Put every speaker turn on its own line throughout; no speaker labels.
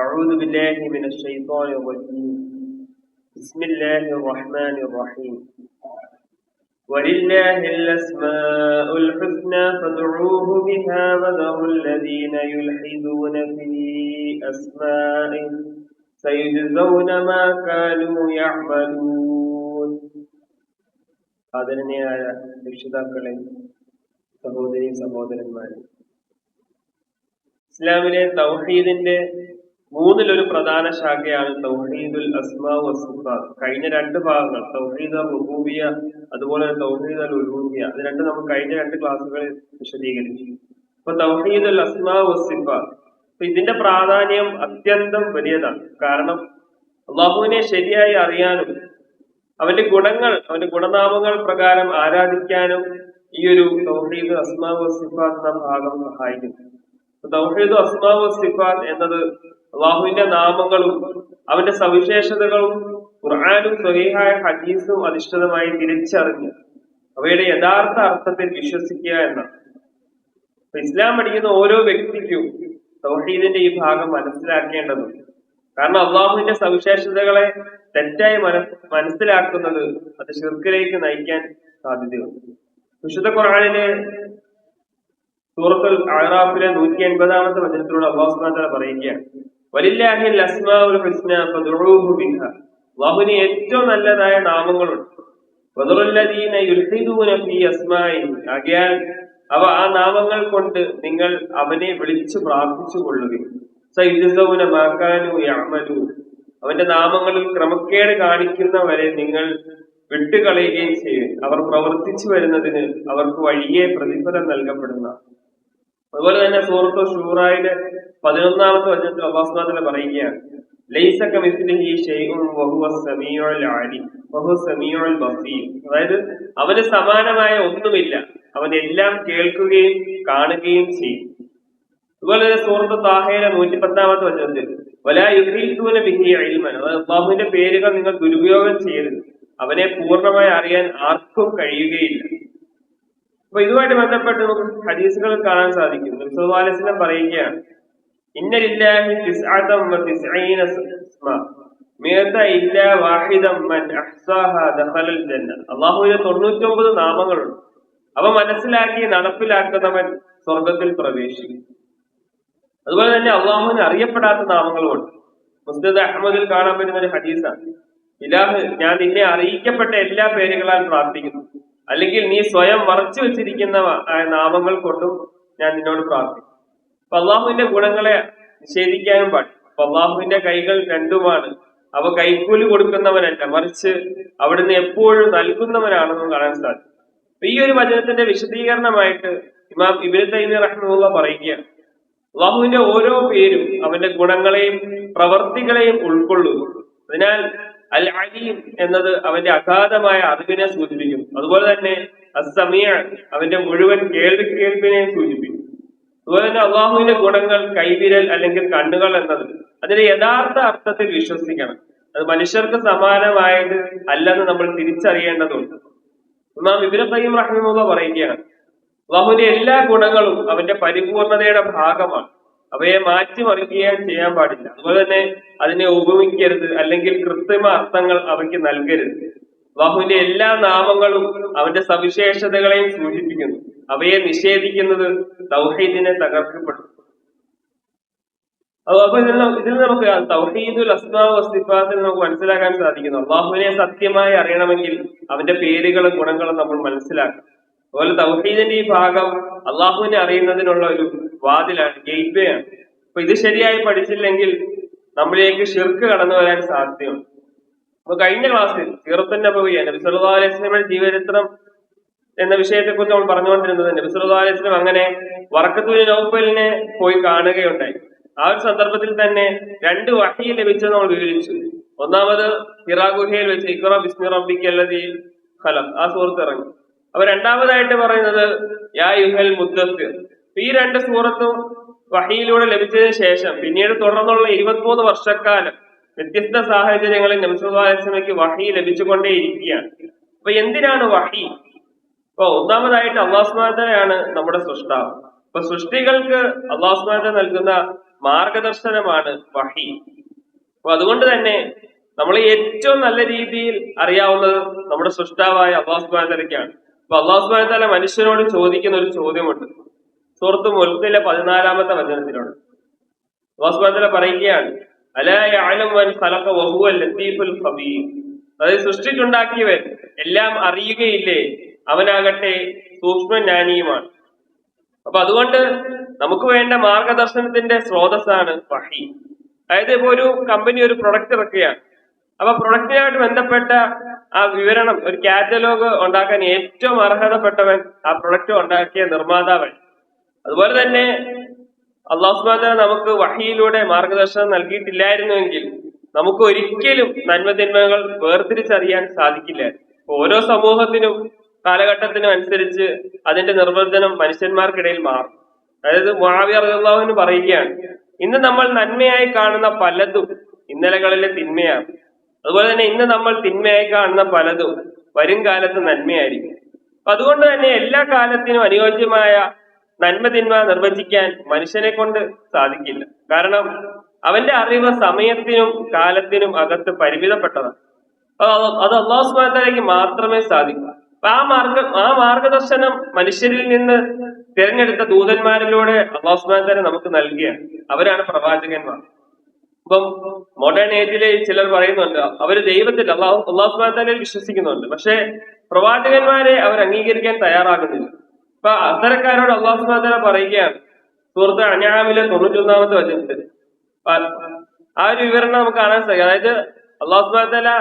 أعوذ بالله من الشيطان الرجيم بسم الله الرحمن الرحيم ولله الأسماء الحسنى فادعوه بها وذروا الذين يلحدون في أسمائه سيجزون ما كانوا يعملون ആദരണീയായ രക്ഷിതാക്കളെ സഹോദരി സഹോദരന്മാരെ ഇസ്ലാമിലെ തൗഹീദിന്റെ മൂന്നിലൊരു പ്രധാന ശാഖയാണ് തൗഹീദുൽ അസ്മാ വസുഫാദ് കഴിഞ്ഞ രണ്ട് ഭാഗങ്ങൾ തൗഹീദ് റുബൂബിയ അതുപോലെ തൗഹീദ് അൽ ഉലൂബിയ അത് രണ്ടും നമ്മൾ കഴിഞ്ഞ രണ്ട് ക്ലാസ്സുകളിൽ വിശദീകരിച്ചു അപ്പൊ തൗഹീദുൽ അൽ അസ്മാ വസിഫാദ് അപ്പൊ ഇതിന്റെ പ്രാധാന്യം അത്യന്തം വലിയതാണ് കാരണം അള്ളാഹുവിനെ ശരിയായി അറിയാനും അവന്റെ ഗുണങ്ങൾ അവന്റെ ഗുണനാമങ്ങൾ പ്രകാരം ആരാധിക്കാനും ഈ ഒരു തൗഹീദ് അസ്മാ വസിഫാദ് എന്ന ഭാഗം സഹായിക്കുന്നു തൗഹീദ് അസ്മാവ് സിഫാത്ത് എന്നത് അള്ളാഹുവിന്റെ നാമങ്ങളും അവന്റെ സവിശേഷതകളും ഖുർആാനും സ്വഹീഹായ ഹദീസും അധിഷ്ഠിതമായി തിരിച്ചറിഞ്ഞ് അവയുടെ യഥാർത്ഥ അർത്ഥത്തിൽ വിശ്വസിക്കുക എന്നാണ് ഇസ്ലാം പഠിക്കുന്ന ഓരോ വ്യക്തിക്കും തൗഹീദിന്റെ ഈ ഭാഗം മനസ്സിലാക്കേണ്ടതുണ്ട് കാരണം അള്ളാഹുവിന്റെ സവിശേഷതകളെ തെറ്റായി മനസ്സിലാക്കുന്നത് അത് ഷിർക്കിലേക്ക് നയിക്കാൻ സാധ്യതയുണ്ട് വിശുദ്ധ ഖുർആാനിലെ സൂറത്തുൽ ആറാഫിലെ നൂറ്റി എൺപതാമത്തെ വചനത്തിലൂടെ അള്ളാഹുസ്മാൻ പറയുകയാണ് വലില്ലാഹിൽ അസ്മാവുൽ ഏറ്റവും നല്ലതായ നാമങ്ങളുണ്ട് വദറുല്ലദീന യുൽഹിദൂന ഫീ ആകയാൽ അവ ആ നാമങ്ങൾ കൊണ്ട് നിങ്ങൾ അവനെ വിളിച്ചു പ്രാർത്ഥിച്ചു കൊള്ളുകയും സൈദുസൗന അവന്റെ നാമങ്ങളിൽ ക്രമക്കേട് കാണിക്കുന്നവരെ നിങ്ങൾ വിട്ടുകളയുകയും ചെയ്യും അവർ പ്രവർത്തിച്ചു വരുന്നതിന് അവർക്ക് വഴിയെ പ്രതിഫലം നൽകപ്പെടുന്ന അതുപോലെ തന്നെ സൂറത്ത് ഷൂറായിട്ട് പതിനൊന്നാമത്തെ വചനത്തിൽ അള്ളാഹുനാഥന പറയുകയാണ് അതായത് അവന് സമാനമായ ഒന്നുമില്ല അവൻ എല്ലാം കേൾക്കുകയും കാണുകയും ചെയ്യും അതുപോലെ തന്നെ സുഹൃത്ത് താഹയിലെ നൂറ്റി പത്താമത്തെ വചനത്തിൽ വലായുഹീദൂന ബിഹി അഴിമൻ അതായത് അബ്ബാഹുവിന്റെ പേരുകൾ നിങ്ങൾ ദുരുപയോഗം ചെയ്യരുത് അവനെ പൂർണ്ണമായി അറിയാൻ ആർക്കും കഴിയുകയില്ല അപ്പൊ ഇതുമായിട്ട് ബന്ധപ്പെട്ട് നമുക്ക് ഹദീസുകൾ കാണാൻ സാധിക്കും നിർസുവാലസിനം പറയുകയാണ് ഇന്നലില്ലാഹി തിസ്അതം വ ഇല്ലാ മൻ ദഖലൽ 99 നാമങ്ങളുണ്ട് അവ മനസ്സിലാക്കി നടപ്പിലാക്കുന്നവൻ സ്വർഗത്തിൽ പ്രവേശിക്കും അതുപോലെ തന്നെ അള്ളാഹുവിന് അറിയപ്പെടാത്ത നാമങ്ങളുമുണ്ട് മുസ്തദ് അഹമ്മദിൽ കാണാൻ പറ്റുന്ന ഒരു ഹദീസാണ് ഇലാഹ് ഞാൻ നിന്നെ അറിയിക്കപ്പെട്ട എല്ലാ പേരുകളാൽ പ്രാർത്ഥിക്കുന്നു അല്ലെങ്കിൽ നീ സ്വയം മറച്ചു വെച്ചിരിക്കുന്ന നാമങ്ങൾ കൊണ്ടും ഞാൻ നിന്നോട് പ്രാർത്ഥിക്കും അപ്പൊ അള്ളാഹുവിന്റെ ഗുണങ്ങളെ നിഷേധിക്കാനും പാടില്ല അപ്പൊ അള്ളാഹുവിന്റെ കൈകൾ രണ്ടുമാണ് അവ കൈക്കൂലി കൊടുക്കുന്നവനല്ല മറിച്ച് അവിടുന്ന് എപ്പോഴും നൽകുന്നവനാണെന്നും കാണാൻ സാധിക്കും ഈ ഒരു വചനത്തിന്റെ വിശദീകരണമായിട്ട് ഇമാം ഇബിന് തൈമി റഹ്മുള്ള പറയുകയാണ് അള്ളാഹുവിന്റെ ഓരോ പേരും അവന്റെ ഗുണങ്ങളെയും പ്രവർത്തികളെയും ഉൾക്കൊള്ളുന്നു അതിനാൽ അൽ അലീം എന്നത് അവന്റെ അഗാധമായ അറിവിനെ സൂചിപ്പിക്കുന്നു അതുപോലെ തന്നെ അസമിയ അവന്റെ മുഴുവൻ കേൾവി കേൾവിനെ സൂചിപ്പിക്കും അതുപോലെ തന്നെ അള്ളാഹുവിന്റെ ഗുണങ്ങൾ കൈവിരൽ അല്ലെങ്കിൽ കണ്ണുകൾ എന്നത് അതിന്റെ യഥാർത്ഥ അർത്ഥത്തിൽ വിശ്വസിക്കണം അത് മനുഷ്യർക്ക് സമാനമായത് അല്ലെന്ന് നമ്മൾ തിരിച്ചറിയേണ്ടതുണ്ട് ഇമാം ഇബിന് സയ്യം റഹ്മുള്ള പറയുകയാണ് അള്ളാഹുവിന്റെ എല്ലാ ഗുണങ്ങളും അവന്റെ പരിപൂർണതയുടെ ഭാഗമാണ് അവയെ മാറ്റിമറിക്കുകയും ചെയ്യാൻ പാടില്ല അതുപോലെ തന്നെ അതിനെ ഉപമിക്കരുത് അല്ലെങ്കിൽ കൃത്രിമ അർത്ഥങ്ങൾ അവയ്ക്ക് നൽകരുത് ബാഹുവിന്റെ എല്ലാ നാമങ്ങളും അവന്റെ സവിശേഷതകളെയും സൂചിപ്പിക്കുന്നു അവയെ നിഷേധിക്കുന്നത് തൗഹീദിനെ തകർക്കപ്പെടും അപ്പൊ ഇതിൽ ഇതിൽ നമുക്ക് തൗഹീദുൽ അസ്മാവ് അസ്തിഫാസിൽ നമുക്ക് മനസ്സിലാക്കാൻ സാധിക്കുന്നു അള്ളാഹുവിനെ സത്യമായി അറിയണമെങ്കിൽ അവന്റെ പേരുകളും ഗുണങ്ങളും നമ്മൾ മനസ്സിലാക്കണം അതുപോലെ തൗഹീദിന്റെ ഈ ഭാഗം അള്ളാഹുവിനെ അറിയുന്നതിനുള്ള ഒരു വാതിലാണ് ഗേറ്റ് വേ ആണ് അപ്പൊ ഇത് ശരിയായി പഠിച്ചില്ലെങ്കിൽ നമ്മളിലേക്ക് ഷിർക്ക് കടന്നു വരാൻ സാധ്യതയുണ്ട് അപ്പൊ കഴിഞ്ഞ ക്ലാസ്സിൽ സീറത്തുൻ നബവിയ നബി അലൈഹി ജീവചരിത്രം എന്ന വിഷയത്തെ കുറിച്ച് നമ്മൾ പറഞ്ഞുകൊണ്ടിരുന്നത് നബി സല്ലല്ലാഹു അങ്ങനെ വറക്കത്തൂരി നൗഫലിനെ പോയി കാണുകയുണ്ടായി ആ ഒരു സന്ദർഭത്തിൽ തന്നെ രണ്ട് വഹി ലഭിച്ചത് നമ്മൾ വിവരിച്ചു ഒന്നാമത് ഹിറാ വെച്ച് ഇഖ്റ ബിസ്മി റബ്ബിക്കല്ലദീ ആ സുഹൃത്ത് ഇറങ്ങി അപ്പൊ രണ്ടാമതായിട്ട് പറയുന്നത് യാ യുഹൽ മുദ്ദസ് ഈ രണ്ട് സൂറത്തും വഹിയിലൂടെ ലഭിച്ചതിന് ശേഷം പിന്നീട് തുടർന്നുള്ള ഇരുപത്തിമൂന്ന് വർഷക്കാലം വ്യത്യസ്ത സാഹചര്യങ്ങളിൽ നംസുദ്സ്ലമിക്ക് വഹി ലഭിച്ചുകൊണ്ടേയിരിക്കുകയാണ് അപ്പൊ എന്തിനാണ് വഹി അപ്പൊ ഒന്നാമതായിട്ട് അള്ളാഹ്സ്മാദയാണ് നമ്മുടെ സൃഷ്ടാവ് അപ്പൊ സൃഷ്ടികൾക്ക് അള്ളാഹ്സ്മാദ നൽകുന്ന മാർഗദർശനമാണ് വഹി അപ്പൊ അതുകൊണ്ട് തന്നെ നമ്മൾ ഏറ്റവും നല്ല രീതിയിൽ അറിയാവുന്നത് നമ്മുടെ സൃഷ്ടാവായ അള്ളാഹ്സ്മാദരയ്ക്കാണ് അപ്പൊ അള്ളാഹുസ്ബാനത്താല മനുഷ്യനോട് ചോദിക്കുന്ന ഒരു ചോദ്യമുണ്ട് സുഹൃത്ത് മുൽക്കിലെ പതിനാലാമത്തെ വചനത്തിലുണ്ട് അള്ളാഹുസ്ബാനത്താല പറയുകയാണ് സൃഷ്ടിച്ചുണ്ടാക്കിയവൻ എല്ലാം അറിയുകയില്ലേ അവനാകട്ടെ സൂക്ഷ്മജ്ഞാനിയുമാണ് അപ്പൊ അതുകൊണ്ട് നമുക്ക് വേണ്ട മാർഗദർശനത്തിന്റെ സ്രോതസ്സാണ് വഹി അതായത് ഇപ്പൊ ഒരു കമ്പനി ഒരു പ്രൊഡക്റ്റ് ഇറക്കുകയാണ് അപ്പൊ പ്രൊഡക്റ്റുമായിട്ട് ബന്ധപ്പെട്ട ആ വിവരണം ഒരു കാറ്റലോഗ് ഉണ്ടാക്കാൻ ഏറ്റവും അർഹതപ്പെട്ടവൻ ആ പ്രൊഡക്റ്റ് ഉണ്ടാക്കിയ നിർമ്മാതാവൻ അതുപോലെ തന്നെ അള്ളാഹുസ്മാൻ നമുക്ക് വഹിയിലൂടെ മാർഗദർശനം നൽകിയിട്ടില്ലായിരുന്നുവെങ്കിൽ നമുക്ക് ഒരിക്കലും നന്മതിന്മകൾ വേർതിരിച്ചറിയാൻ സാധിക്കില്ല ഓരോ സമൂഹത്തിനും കാലഘട്ടത്തിനും അനുസരിച്ച് അതിന്റെ നിർവചനം മനുഷ്യന്മാർക്കിടയിൽ മാറും അതായത് മുഹാവി അറിയാവുന്ന പറയുകയാണ് ഇന്ന് നമ്മൾ നന്മയായി കാണുന്ന പലതും ഇന്നലകളിലെ തിന്മയാണ് അതുപോലെ തന്നെ ഇന്ന് നമ്മൾ തിന്മയായി കാണുന്ന പലതും വരും കാലത്ത് നന്മയായിരിക്കും അതുകൊണ്ട് തന്നെ എല്ലാ കാലത്തിനും അനുയോജ്യമായ നന്മ തിന്മ നിർവചിക്കാൻ മനുഷ്യനെ കൊണ്ട് സാധിക്കില്ല കാരണം അവന്റെ അറിവ് സമയത്തിനും കാലത്തിനും അകത്ത് പരിമിതപ്പെട്ടതാണ് അത് അള്ളാഹുസ്മാനത്തിലേക്ക് മാത്രമേ സാധിക്കൂ ആ മാർഗ ആ മാർഗദർശനം മനുഷ്യരിൽ നിന്ന് തിരഞ്ഞെടുത്ത ദൂതന്മാരിലൂടെ അള്ളാഹുസ്മാൻ തന്നെ നമുക്ക് നൽകിയ അവരാണ് പ്രവാചകന്മാർ ഇപ്പം മോഡേൺ ഏജിലെ ചിലർ പറയുന്നുണ്ട് അവർ ദൈവത്തിൽ അള്ളാഹു അള്ളാഹു സുബാനത്താലെ വിശ്വസിക്കുന്നുണ്ട് പക്ഷേ പ്രവാചകന്മാരെ അവർ അംഗീകരിക്കാൻ തയ്യാറാകുന്നില്ല അപ്പൊ അത്തരക്കാരോട് അള്ളാഹു സുബാനത്താല പറയുകയാണ് സുഹൃത്ത് അഞ്ഞാമിലെ തൊണ്ണൂറ്റൊന്നാമത്തെ വചനത്തിൽ ആ ഒരു വിവരണം നമുക്ക് കാണാൻ സാധിക്കും അതായത് അള്ളാഹു സുബാനത്താല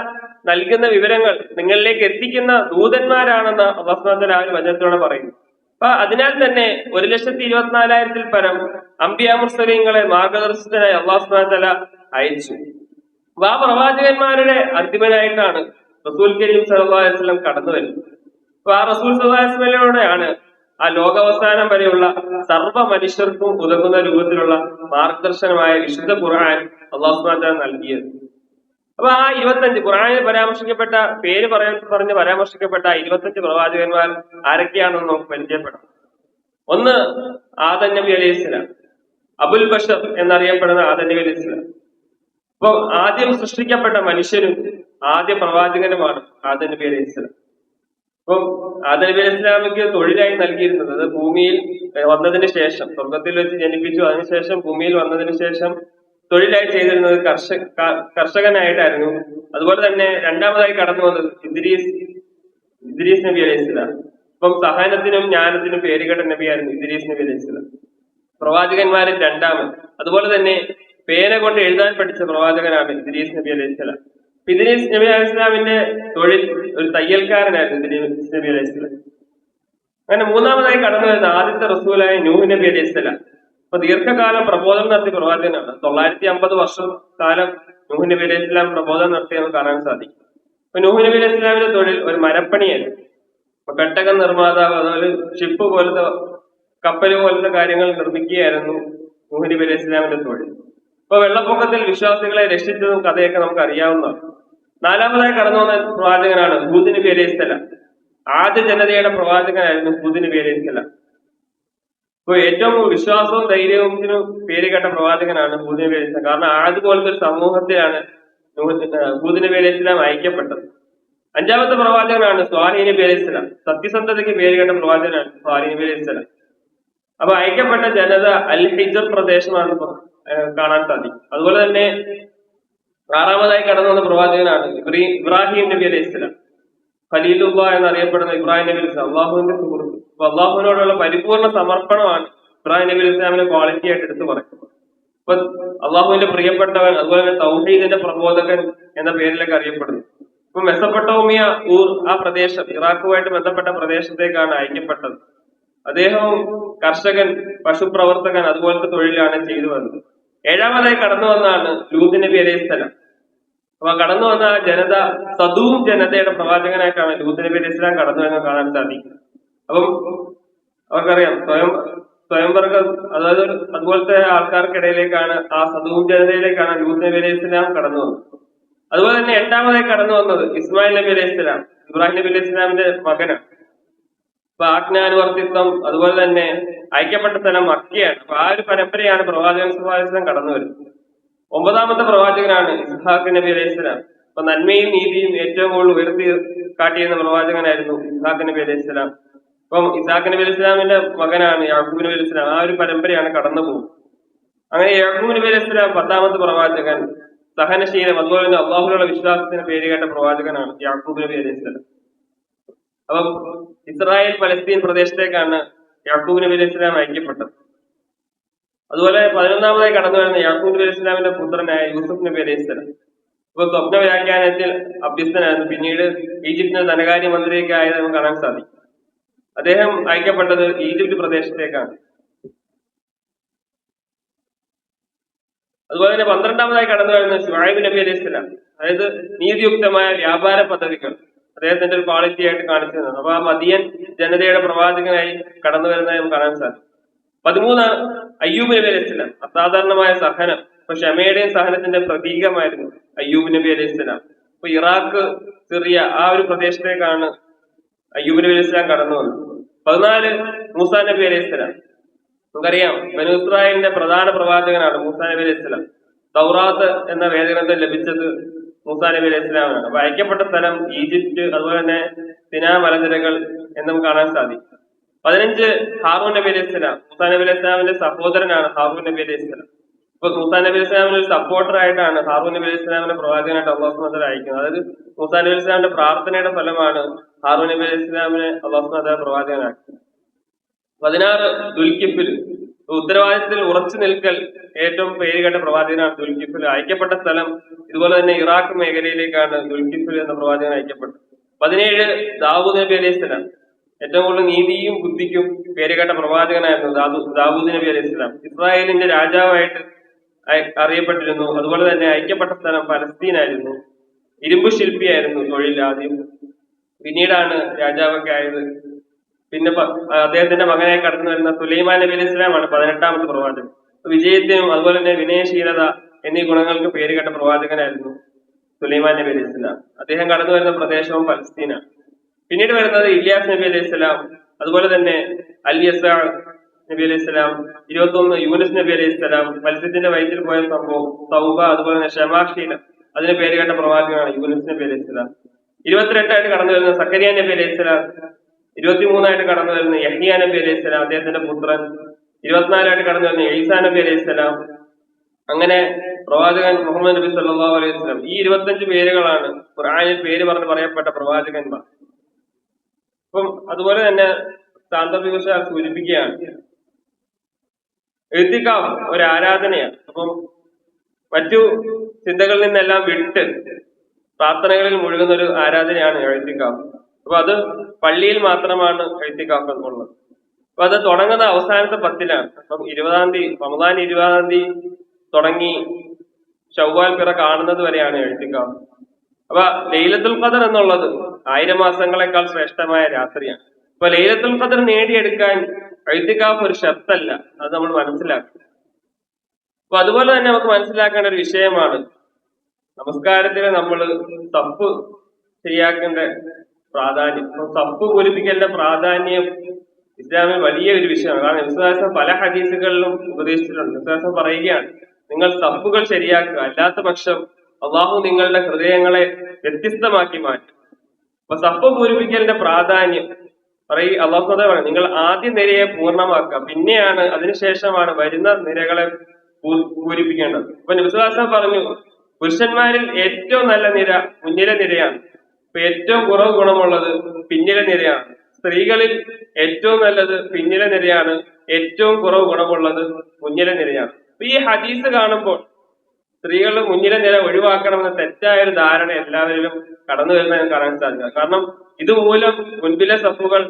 നൽകുന്ന വിവരങ്ങൾ നിങ്ങളിലേക്ക് എത്തിക്കുന്ന ദൂതന്മാരാണെന്ന് അള്ളാഹു സുബാനത്താല ആ ഒരു വചനത്തിലൂടെ പറയുന്നു അപ്പൊ അതിനാൽ തന്നെ ഒരു ലക്ഷത്തി ഇരുപത്തിനാലായിരത്തിൽ പരം അംബിയ മാർഗദർശിതനായി അള്ളാഹു സുബാനത്താല അയച്ചു അപ്പൊ ആ പ്രവാചകന്മാരുടെ അന്തിമനായിട്ടാണ് റസൂൽ കരീം സലഹുലം കടന്നു വരുന്നത് അപ്പൊ ആ റസൂൽ സലഹുലയോടെയാണ് ആ ലോകാവസാനം വരെയുള്ള സർവ്വ മനുഷ്യർക്കും ഉതകുന്ന രൂപത്തിലുള്ള മാർഗദർശനമായ വിശുദ്ധ ഖുർആൻ അള്ളാഹുസ്മാൻ നൽകിയത് അപ്പൊ ആ ഇരുപത്തഞ്ച് ഖുറാനിൽ പരാമർശിക്കപ്പെട്ട പേര് പറയാൻ പറഞ്ഞ് പരാമർശിക്കപ്പെട്ട ഇരുപത്തഞ്ച് പ്രവാചകന്മാർ ആരൊക്കെയാണെന്ന് നമുക്ക് പരിചയപ്പെടാം ഒന്ന് ആദൻ നബി അലൈഹി അബുൽ ബഷർ എന്നറിയപ്പെടുന്ന ആദൻ നബി അലൈഹി അപ്പൊ ആദ്യം സൃഷ്ടിക്കപ്പെട്ട മനുഷ്യനും ആദ്യ പ്രവാചകനുമാണ് ആദ നബി അലൈഹി സ്വലാം അപ്പം ആദ നബി അലൈഹി തൊഴിലായി നൽകിയിരുന്നത് അത് ഭൂമിയിൽ വന്നതിന് ശേഷം സ്വർഗത്തിൽ വെച്ച് ജനിപ്പിച്ചു അതിനുശേഷം ഭൂമിയിൽ വന്നതിന് ശേഷം തൊഴിലായി ചെയ്തിരുന്നത് കർഷക കർഷകനായിട്ടായിരുന്നു അതുപോലെ തന്നെ രണ്ടാമതായി കടന്നു വന്നത് ഇദ്രീസ് ഇദ്രീസ് നബി അലൈഹി സ്വലാം അപ്പം സഹനത്തിനും ജ്ഞാനത്തിനും പേരുകെട്ട നബിയായിരുന്നു ഇദ്രീസ് നബി അലൈഹി സ്വലാം പ്രവാചകന്മാരിൽ രണ്ടാമത് അതുപോലെ തന്നെ പേന കൊണ്ട് എഴുതാൻ പഠിച്ച പ്രവാചകനാണ് ഇദ്രീസ് നബി അലൈഹി സ്വലാം ഇദ്രീസ് നബി അലൈഹി തൊഴിൽ ഒരു തയ്യൽക്കാരനായിരുന്നു ഇദ്രീസ് നബി അലൈഹി അങ്ങനെ മൂന്നാമതായി കടന്നു വരുന്ന ആദ്യത്തെ റസൂലായ നൂഹ് നബി അലൈഹി സ്വലാം അപ്പൊ ദീർഘകാലം പ്രബോധനം നടത്തിയ പ്രവാചകനാണ് തൊള്ളായിരത്തി അമ്പത് വർഷം കാലം നൂഹ് നബി അലൈഹി പ്രബോധനം നടത്തി നമുക്ക് കാണാൻ സാധിക്കും അപ്പൊ നൂഹ് നബി അലൈഹി തൊഴിൽ ഒരു മരപ്പണിയായിരുന്നു അപ്പൊ പെട്ടക നിർമ്മാതാവ് അതുപോലെ ഷിപ്പ് പോലത്തെ കപ്പൽ പോലത്തെ കാര്യങ്ങൾ നിർമ്മിക്കുകയായിരുന്നു നൂഹ് നബി അലൈഹി തൊഴിൽ ഇപ്പൊ വെള്ളപ്പൊക്കത്തിൽ വിശ്വാസികളെ രക്ഷിച്ചതും കഥയൊക്കെ നമുക്ക് അറിയാവുന്നതാണ് നാലാമതായി കടന്നു വന്ന പ്രവാചകനാണ് ഭൂതിന് സ്ഥല ആദ്യ ജനതയുടെ പ്രവാചകനായിരുന്നു ഭൂതിന് സ്ഥല ഇപ്പൊ ഏറ്റവും വിശ്വാസവും ധൈര്യവും പേര് കേട്ട പ്രവാചകനാണ് ഭൂതിന് പേരേസ്തല കാരണം ആദ്യ പോലത്തെ ഒരു സമൂഹത്തെയാണ് ഭൂതിന് സ്ഥലം അയക്കപ്പെട്ടത് അഞ്ചാമത്തെ പ്രവാചകനാണ് പേരെ സ്ഥലം സത്യസന്ധതയ്ക്ക് പേര് കേട്ട പ്രവാചകനാണ് പേരെ സ്ഥലം അപ്പൊ അയക്കപ്പെട്ട ജനത അൽ ഹിജർ പ്രദേശമാണ് കാണാൻ സാധിക്കും അതുപോലെ തന്നെ ആറാമതായി കടന്നു വന്ന പ്രവാചകനാണ് ഇബ്രാഹിം നബി അലൈഹി ഇസ്ലാം ഖലീലുബ എന്നറിയപ്പെടുന്ന ഇബ്രാഹിം നബി അലൈഹി അള്ളാഹുവിന്റെ സുഹൃത്ത് അപ്പൊ അള്ളാഹുവിനോടുള്ള പരിപൂർണ്ണ സമർപ്പണമാണ് ഇബ്രാഹിം നബി അലൈഹി ഇസ്ലാമിന്റെ ക്വാളിറ്റി ആയിട്ട് എടുത്തു പറയുന്നത് അപ്പൊ അള്ളാഹുവിന്റെ പ്രിയപ്പെട്ടവൻ അതുപോലെ തന്നെ തൗഹീദിന്റെ പ്രബോധകൻ എന്ന പേരിലൊക്കെ അറിയപ്പെടുന്നു ഇപ്പൊ മെസ്സപ്പെട്ടോമിയ ഊർ ആ പ്രദേശം ഇറാഖുമായിട്ട് ബന്ധപ്പെട്ട പ്രദേശത്തേക്കാണ് അയക്കപ്പെട്ടത് അദ്ദേഹവും കർഷകൻ പശുപ്രവർത്തകൻ അതുപോലത്തെ തൊഴിലാണ് ചെയ്തു വന്നത് ഏഴാമതായി കടന്നു വന്നാണ് ലൂത്തിന്റെ നബി സ്ഥലം അപ്പൊ കടന്നു വന്ന ആ ജനത സദൂം ജനതയുടെ പ്രവാചകനായിട്ടാണ് ലൂത്തിന്റെ നബി സ്ഥലം കടന്നു എന്ന് കാണാൻ സാധിക്കുന്നത് അപ്പം അവർക്കറിയാം സ്വയം സ്വയംവർഗ അതായത് അതുപോലത്തെ ആൾക്കാർക്കിടയിലേക്കാണ് ആ സദൂം ജനതയിലേക്കാണ് ലൂത്ത് നബി സ്ഥലം കടന്നു വന്നത് അതുപോലെ തന്നെ എട്ടാമതായി കടന്നു വന്നത് ഇസ്മായിൽ നബി അലൈഹി ഇബ്രാഹിം നബി അലൈഹി സ്വലാമിന്റെ മകനാണ് അപ്പൊ ആജ്ഞാനുവർത്തിത്വം അതുപോലെ തന്നെ ഐക്യപ്പെട്ട സ്ഥലം മക്കയാണ് അപ്പൊ ആ ഒരു പരമ്പരയാണ് പ്രവാചകൻ സുഭാഷണം കടന്നു വരുന്നത് ഒമ്പതാമത്തെ പ്രവാചകനാണ് ഇസ്ഹാഖ് നബി അലൈഹി സ്വലാം അപ്പൊ നന്മയും നീതിയും ഏറ്റവും കൂടുതൽ ഉയർത്തി കാട്ടിയിരുന്ന പ്രവാചകനായിരുന്നു ഇസ്ഹാഖ് നബി അലൈഹി സ്വലാം ഇപ്പം ഇസാഖ് നബി അലൈഹി സ്വലാമിന്റെ മകനാണ് യാഹൂബ് നബി അലൈഹി സ്വലാം ആ ഒരു പരമ്പരയാണ് കടന്നു പോകുന്നത് അങ്ങനെ യാഹൂബ് നബി അലൈഹി സ്വലാം പത്താമത്തെ പ്രവാചകൻ സഹനശീലം അതുപോലെ തന്നെ അള്ളാഹുലുള്ള വിശ്വാസത്തിന് പേര് കേട്ട പ്രവാചകനാണ് യാഹൂബ് നബി അലൈഹി സ്വലാം അപ്പം ഇസ്രായേൽ പലസ്തീൻ പ്രദേശത്തേക്കാണ് യാക്കൂബ് നബി അലൈഹി ഇസ്ലാം അയക്കപ്പെട്ടത് അതുപോലെ പതിനൊന്നാമതായി കടന്നു വരുന്ന യാക്കൂബ് നബി അലിസ്ലാമിന്റെ പുത്രനായ യൂസുഫ് നബി അലൈഹി ഇസ്ലാം ഇപ്പൊ സ്വപ്ന വ്യാഖ്യാനത്തിൽ അഭ്യസ്തനായിരുന്നു പിന്നീട് ഈജിപ്തിന്റെ ധനകാര്യമന്ത്രിയൊക്കെ ആയത് നമുക്ക് കാണാൻ സാധിക്കും അദ്ദേഹം അയക്കപ്പെട്ടത് ഈജിപ്ത് പ്രദേശത്തേക്കാണ് അതുപോലെ തന്നെ പന്ത്രണ്ടാമതായി കടന്നു വരുന്ന ഷുഹൈബ് നബി അലൈഹി ഇസ്ലാം അതായത് നീതിയുക്തമായ വ്യാപാര പദ്ധതികൾ അദ്ദേഹത്തിന്റെ ഒരു ക്വാളിറ്റി ആയിട്ട് കാണിച്ചു തന്നത് അപ്പൊ ആ മദിയൻ ജനതയുടെ പ്രവാചകനായി കടന്നു വരുന്നത് നമുക്ക് കാണാൻ സാധിക്കും പതിമൂന്നാണ് അയ്യൂബ് നബി അലൈഹി സ്വലാം അസാധാരണമായ സഹനം ഇപ്പൊ ക്ഷമയുടെയും സഹനത്തിന്റെ പ്രതീകമായിരുന്നു അയ്യൂബ് നബി അലൈഹി സ്വലാം ഇപ്പൊ ഇറാഖ് സിറിയ ആ ഒരു പ്രദേശത്തേക്കാണ് അയ്യൂബ് നബി അലൈഹി സ്വലാം കടന്നു വന്നത് പതിനാല് മൂസാ നബി അലൈഹി സ്വലാം നമുക്കറിയാം ബനു ഇസ്രായേലിന്റെ പ്രധാന പ്രവാചകനാണ് മൂസാ നബി അലൈഹി സ്വലാം തൗറാത്ത് എന്ന വേദഗ്രന്ഥം ലഭിച്ചത് മൂസാ നബി അലൈഹി ഇസ്ലാമിനാണ് അപ്പൊ അയക്കപ്പെട്ട സ്ഥലം ഈജിപ്റ്റ് അതുപോലെ തന്നെ സിനാ മലനിരകൾ എന്നും കാണാൻ സാധിക്കും പതിനഞ്ച് ഹാറൂൻ നബി അലൈഹി സ്വലാം മൂസാ നബി അലൈഹി സ്വലാമിന്റെ സഹോദരനാണ് ഹാറൂൻ നബി അലൈഹി സ്വലാം ഇപ്പൊ മൂസാ നബി ഇസ്ലാമിന് ഒരു ആയിട്ടാണ് ഹാറൂൻ നബി സ്വലാമിന്റെ പ്രവാചകനായിട്ട് മദർ അയക്കുന്നത് അതായത് മൂസാ നബി ഇസ്ലാമിന്റെ പ്രാർത്ഥനയുടെ ഫലമാണ് ഹാറൂൻ നബി അള്ളാഹു മദർ പ്രവാചകനാക്കുന്നത് പതിനാറ് ദുൽക്കിഫിൽ ഉത്തരവാദിത്തത്തിൽ ഉറച്ചു നിൽക്കൽ ഏറ്റവും കേട്ട പ്രവാചകനാണ് ദുൽക്കിഫിൽ അയക്കപ്പെട്ട സ്ഥലം ഇതുപോലെ തന്നെ ഇറാഖ് മേഖലയിലേക്കാണ് ദുൽഖിഫുൽ എന്ന പ്രവാചകൻ അയക്കപ്പെട്ടത് പതിനേഴ് ദാവൂദ് നബി അലൈഹി സ്വലാം ഏറ്റവും കൂടുതൽ നീതിയും ബുദ്ധിക്കും പേരുകേട്ട പ്രവാചകനായിരുന്നു ദാദു ദാവൂദ് നബി അലൈഹി സ്വലാം ഇസ്രായേലിന്റെ രാജാവായിട്ട് അറിയപ്പെട്ടിരുന്നു അതുപോലെ തന്നെ ഐക്യപ്പെട്ട സ്ഥലം പലസ്തീനായിരുന്നു ഇരുമ്പ് ശില്പിയായിരുന്നു തൊഴിൽ ആദ്യം പിന്നീടാണ് രാജാവൊക്കെ ആയത് പിന്നെ അദ്ദേഹത്തിന്റെ മകനായി കടന്നു വരുന്ന സുലൈമാൻ നബി അലൈഹി സ്വലാമാണ് പതിനെട്ടാമത്തെ പ്രവാചകൻ വിജയത്തിനും അതുപോലെ തന്നെ വിനയശീലത എന്നീ ഗുണങ്ങൾക്ക് പേരുകേട്ട പ്രവാചകനായിരുന്നു സുലൈമാൻ നബി അലൈഹി സ്വലാം അദ്ദേഹം കടന്നു വരുന്ന പ്രദേശവും പലസ്തീന പിന്നീട് വരുന്നത് ഇലിയാസ് നബി അലൈഹി സ്വലാം അതുപോലെ തന്നെ അസ നബി അലൈഹി സ്വലാം ഇരുപത്തി ഒന്ന് യൂനിസ് നബി അലൈഹി സ്വലാം മത്സ്യത്തിന്റെ വയറ്റിൽ പോയ സംഭവം സൗബ അതുപോലെ തന്നെ ഷമാക്ഷീന അതിന് പേര് കേട്ട പ്രവാചകനാണ് യൂനിസ് നബി അലൈഹി സ്വലാം ഇരുപത്തിരണ്ടായിട്ട് കടന്നു വരുന്ന സക്കരിയ നബി അലൈഹി സ്വലാം ഇരുപത്തിമൂന്നായിട്ട് കടന്നു വരുന്ന യഹിയ നബി അലൈഹി സ്വലാം അദ്ദേഹത്തിന്റെ പുത്രൻ ഇരുപത്തിനാലായിട്ട് കടന്നു വരുന്ന എയ്സാ നബി അലൈഹി സ്വലാം അങ്ങനെ പ്രവാചകൻ മുഹമ്മദ് നബി സല്ലാ അലൈഹി വസ്ലം ഈ ഇരുപത്തഞ്ച് പേരുകളാണ് ഖുർആാനിൽ പേര് പറഞ്ഞ് പറയപ്പെട്ട പ്രവാചകന്മാർ അപ്പം അതുപോലെ തന്നെ സാന്ദർഭികശാൽ സൂചിപ്പിക്കുകയാണ് എഴുത്തിക്കാവ് ഒരു ആരാധനയാണ് അപ്പം മറ്റു ചിന്തകളിൽ നിന്നെല്ലാം വിട്ട് പ്രാർത്ഥനകളിൽ മുഴുകുന്ന ഒരു ആരാധനയാണ് എഴുത്തിക്കാവ് അപ്പൊ അത് പള്ളിയിൽ മാത്രമാണ് എഴുത്തിക്കാവ് എന്നുള്ളത് അപ്പൊ അത് തുടങ്ങുന്ന അവസാനത്തെ പത്തിലാണ് അപ്പം ഇരുപതാം തീയതി റമദാൻ ഇരുപതാം തീയതി തുടങ്ങി ഷവ്വാൽ പിറ കാണുന്നത് വരെയാണ് എഴുത്തിക്കാം അപ്പൊ ലൈലത്തുൽ ഖദർ എന്നുള്ളത് ആയിരം മാസങ്ങളെക്കാൾ ശ്രേഷ്ഠമായ രാത്രിയാണ് അപ്പൊ ലൈലത്തുൽ ഖദർ നേടിയെടുക്കാൻ എഴുത്തിക്കാഫ് ഒരു ഷർത്തല്ല അത് നമ്മൾ മനസ്സിലാക്കുക അപ്പൊ അതുപോലെ തന്നെ നമുക്ക് മനസ്സിലാക്കേണ്ട ഒരു വിഷയമാണ് നമസ്കാരത്തിന് നമ്മൾ തപ്പ് ശരിയാക്കേണ്ട പ്രാധാന്യം തപ്പ് പൂരിപ്പിക്കേണ്ട പ്രാധാന്യം ഇസ്ലാമിൽ വലിയ ഒരു വിഷയമാണ് കാരണം വിശ്വാസം പല ഹദീസുകളിലും ഉപദേശിച്ചിട്ടുണ്ട് വിശ്വാസം പറയുകയാണ് നിങ്ങൾ തപ്പുകൾ ശരിയാക്കുക അല്ലാത്ത പക്ഷം അള്ളാഹു നിങ്ങളുടെ ഹൃദയങ്ങളെ വ്യത്യസ്തമാക്കി മാറ്റും അപ്പൊ തപ്പ് പൂരിപ്പിക്കലിന്റെ പ്രാധാന്യം പറയും അള്ളാഹു പറയാം നിങ്ങൾ ആദ്യ നിരയെ പൂർണ്ണമാക്കുക പിന്നെയാണ് അതിനുശേഷമാണ് വരുന്ന നിരകളെ പൂരിപ്പിക്കേണ്ടത് അപ്പൊ നിബുസുദാസ പറഞ്ഞു പുരുഷന്മാരിൽ ഏറ്റവും നല്ല നിര മുന്നിലെ നിരയാണ് ഇപ്പൊ ഏറ്റവും കുറവ് ഗുണമുള്ളത് പിന്നിലെ നിരയാണ് സ്ത്രീകളിൽ ഏറ്റവും നല്ലത് പിന്നിലെ നിരയാണ് ഏറ്റവും കുറവ് ഗുണമുള്ളത് മുന്നിലെ നിരയാണ് ഈ ഹദീസ് കാണുമ്പോൾ സ്ത്രീകൾ മുന്നിലെ നില ഒഴിവാക്കണമെന്ന തെറ്റായ ഒരു ധാരണ എല്ലാവരിലും കടന്നു വരുന്നത് കാണാൻ സാധിക്കും കാരണം ഇതുമൂലം മുൻപിലെ സഫുകൾ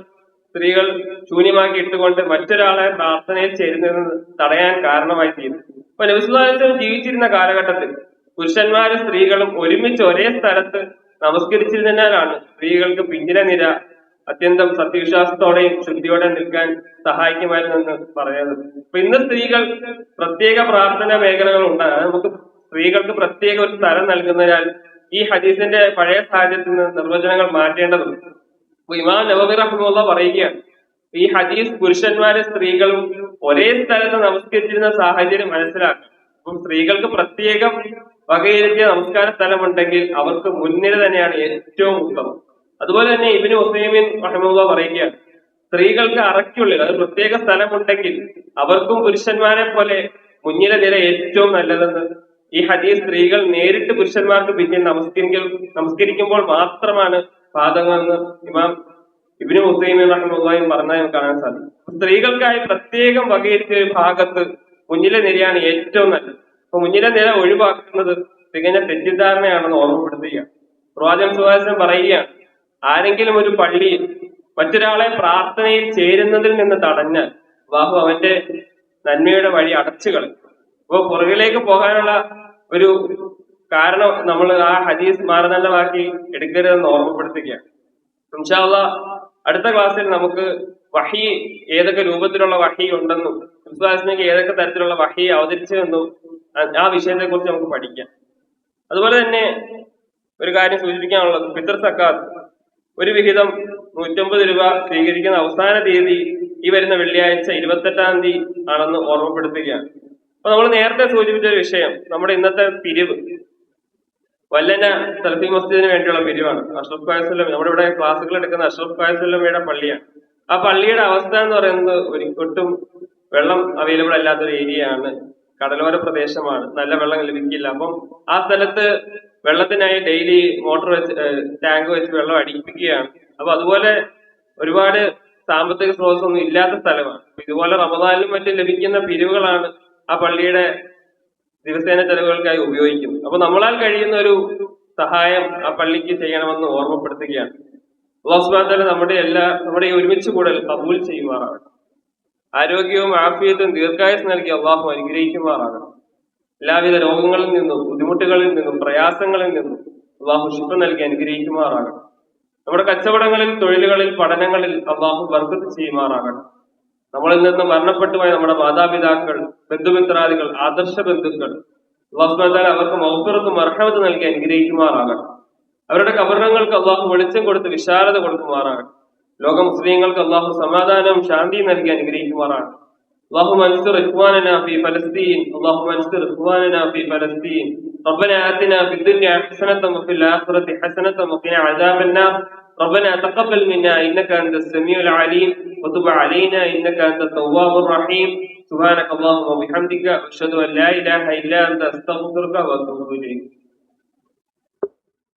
സ്ത്രീകൾ ശൂന്യമാക്കി ഇട്ടുകൊണ്ട് മറ്റൊരാളെ പ്രാർത്ഥനയിൽ ചേരുന്നത് തടയാൻ കാരണമായി തീരും അപ്പൊ നബിസ്ലാസ്ലം ജീവിച്ചിരുന്ന കാലഘട്ടത്തിൽ പുരുഷന്മാരും സ്ത്രീകളും ഒരുമിച്ച് ഒരേ സ്ഥലത്ത് നമസ്കരിച്ചിരുന്നതിനാലാണ് സ്ത്രീകൾക്ക് പിന്നിലെ നിര അത്യന്തം സത്യവിശ്വാസത്തോടെയും ശുദ്ധിയോടെ നിൽക്കാൻ സഹായിക്കുമായിരുന്നെന്ന് പറയുന്നത് അപ്പൊ ഇന്ന് സ്ത്രീകൾ പ്രത്യേക പ്രാർത്ഥന മേഖലകളുണ്ട് നമുക്ക് സ്ത്രീകൾക്ക് പ്രത്യേക ഒരു സ്ഥലം നൽകുന്നതിനാൽ ഈ ഹദീസിന്റെ പഴയ സാഹചര്യത്തിൽ നിന്ന് നിർവചനങ്ങൾ മാറ്റേണ്ടതുണ്ട് അപ്പൊ ഇമാം നബബി റഹ്മുള്ള പറയുകയാണ് ഈ ഹദീസ് പുരുഷന്മാരും സ്ത്രീകളും ഒരേ സ്ഥലത്ത് നമസ്കരിച്ചിരുന്ന സാഹചര്യം മനസ്സിലാക്കണം അപ്പം സ്ത്രീകൾക്ക് പ്രത്യേകം വകയിരുത്തിയ നമസ്കാര സ്ഥലമുണ്ടെങ്കിൽ അവർക്ക് മുൻനിര തന്നെയാണ് ഏറ്റവും ഉത്തമം അതുപോലെ തന്നെ ഇബിന് ഉസൈമിൻ റഹ്മുള്ള പറയുകയാണ് സ്ത്രീകൾക്ക് അറയ്ക്കുള്ളിൽ അത് പ്രത്യേക സ്ഥലമുണ്ടെങ്കിൽ അവർക്കും പുരുഷന്മാരെ പോലെ മുന്നിലെ നില ഏറ്റവും നല്ലതെന്ന് ഈ ഹദീസ് സ്ത്രീകൾ നേരിട്ട് പുരുഷന്മാർക്ക് പിന്നിൽ നമസ്കരിക്ക നമസ്കരിക്കുമ്പോൾ മാത്രമാണ് പാദങ്ങളെന്ന് ഇമാം ഇബിന് ഹുസൈമി റഹ്മുള്ളയും പറഞ്ഞാൽ കാണാൻ സാധിക്കും സ്ത്രീകൾക്കായി പ്രത്യേകം വകയിരുത്തിയ ഒരു ഭാഗത്ത് മുന്നിലെ നിരയാണ് ഏറ്റവും നല്ലത് അപ്പൊ മുന്നിലെ നില ഒഴിവാക്കുന്നത് തികഞ്ഞ തെറ്റിദ്ധാരണയാണെന്ന് ഓർമ്മപ്പെടുത്തുകയാണ് പ്രവാചകൻ സുഹാസനം പറയുകയാണ് ആരെങ്കിലും ഒരു പള്ളിയിൽ മറ്റൊരാളെ പ്രാർത്ഥനയിൽ ചേരുന്നതിൽ നിന്ന് തടഞ്ഞ് ബാഹു അവന്റെ നന്മയുടെ വഴി അടച്ചു കളയും അപ്പോ പുറകിലേക്ക് പോകാനുള്ള ഒരു കാരണം നമ്മൾ ആ ഹദീസ് മാനദണ്ഡമാക്കി എടുക്കരുതെന്ന് ഓർമ്മപ്പെടുത്തുകയാണ് ഇൻഷാല്ല അടുത്ത ക്ലാസ്സിൽ നമുക്ക് വഹി ഏതൊക്കെ രൂപത്തിലുള്ള വഹി ഉണ്ടെന്നും ഇസ്ലാസിനേക്ക് ഏതൊക്കെ തരത്തിലുള്ള വഹി അവതരിച്ചതെന്നും ആ വിഷയത്തെ കുറിച്ച് നമുക്ക് പഠിക്കാം അതുപോലെ തന്നെ ഒരു കാര്യം സൂചിപ്പിക്കാനുള്ളത് പിതൃ സക്കാത്ത് ഒരു വിഹിതം നൂറ്റമ്പത് രൂപ സ്വീകരിക്കുന്ന അവസാന തീയതി ഈ വരുന്ന വെള്ളിയാഴ്ച ഇരുപത്തെട്ടാം തീയതി ആണെന്ന് ഓർമ്മപ്പെടുത്തുകയാണ് അപ്പൊ നമ്മൾ നേരത്തെ സൂചിപ്പിച്ച ഒരു വിഷയം നമ്മുടെ ഇന്നത്തെ പിരിവ് വല്ലന സെൽഫി മസ്ജിദിന് വേണ്ടിയുള്ള പിരിവാണ് അഷ്റഫ് കായസുല്ലം നമ്മുടെ ഇവിടെ ക്ലാസ്സുകൾ എടുക്കുന്ന അഷ്റഫ് കായസുല്ലമ്മയുടെ പള്ളിയാണ് ആ പള്ളിയുടെ അവസ്ഥ എന്ന് പറയുന്നത് ഒരു ഒട്ടും വെള്ളം അവൈലബിൾ അല്ലാത്തൊരു ഏരിയയാണ് കടലോര പ്രദേശമാണ് നല്ല വെള്ളം ലഭിക്കില്ല അപ്പം ആ സ്ഥലത്ത് വെള്ളത്തിനായി ഡെയിലി മോട്ടോർ വെച്ച് ടാങ്ക് വെച്ച് വെള്ളം അടിപ്പിക്കുകയാണ് അപ്പൊ അതുപോലെ ഒരുപാട് സാമ്പത്തിക സ്രോതസ്സൊന്നും ഇല്ലാത്ത സ്ഥലമാണ് ഇതുപോലെ റമദാനിലും മറ്റും ലഭിക്കുന്ന പിരിവുകളാണ് ആ പള്ളിയുടെ ദിവസേന ചെലവുകൾക്കായി ഉപയോഗിക്കുന്നത് അപ്പൊ നമ്മളാൽ കഴിയുന്ന ഒരു സഹായം ആ പള്ളിക്ക് ചെയ്യണമെന്ന് ഓർമ്മപ്പെടുത്തുകയാണ് അള്ളാഹ് നമ്മുടെ എല്ലാ നമ്മുടെ ഈ ഒരുമിച്ച് കൂടുതൽ കബൂൽ ചെയ്യുമാറാണ് ആരോഗ്യവും ആഫിയത്തും ദീർഘായുസ് നൽകി അള്ളാഹു അനുഗ്രഹിക്കുമാറാകണം എല്ലാവിധ രോഗങ്ങളിൽ നിന്നും ബുദ്ധിമുട്ടുകളിൽ നിന്നും പ്രയാസങ്ങളിൽ നിന്നും അള്ളാഹു ശുഭ നൽകി അനുഗ്രഹിക്കുമാറാകണം നമ്മുടെ കച്ചവടങ്ങളിൽ തൊഴിലുകളിൽ പഠനങ്ങളിൽ അള്ളാഹു വർഗത്ത് ചെയ്യുമാറാകണം നമ്മളിൽ നിന്ന് മരണപ്പെട്ടുപോയ നമ്മുടെ മാതാപിതാക്കൾ ബന്ധുമിത്രാദികൾ ആദർശ ബന്ധുക്കൾ അള്ളാഹുബാദാൽ അവർക്ക് മൗഫിറത്തും അർഹമത്ത് നൽകി അനുഗ്രഹിക്കുമാറാകണം അവരുടെ കബറങ്ങൾക്ക് അള്ളാഹു വെളിച്ചം കൊടുത്ത് വിശാലത കൊടുക്കുമാറാകണം ലോക മുസ്ലിങ്ങൾക്ക് അള്ളാഹു شاندي ശാന്തിയും നൽകി അനുഗ്രഹിക്കുമാറാണ് اللهم انصر اخواننا في فلسطين اللهم انصر اخواننا في فلسطين ربنا اتنا في الدنيا حسنه وفي الاخره حسنه وقنا عذاب النار ربنا تقبل منا انك انت السميع العليم وتب علينا انك انت التواب الرحيم سبحانك اللهم وبحمدك اشهد ان لا اله الا انت استغفرك واتوب اليك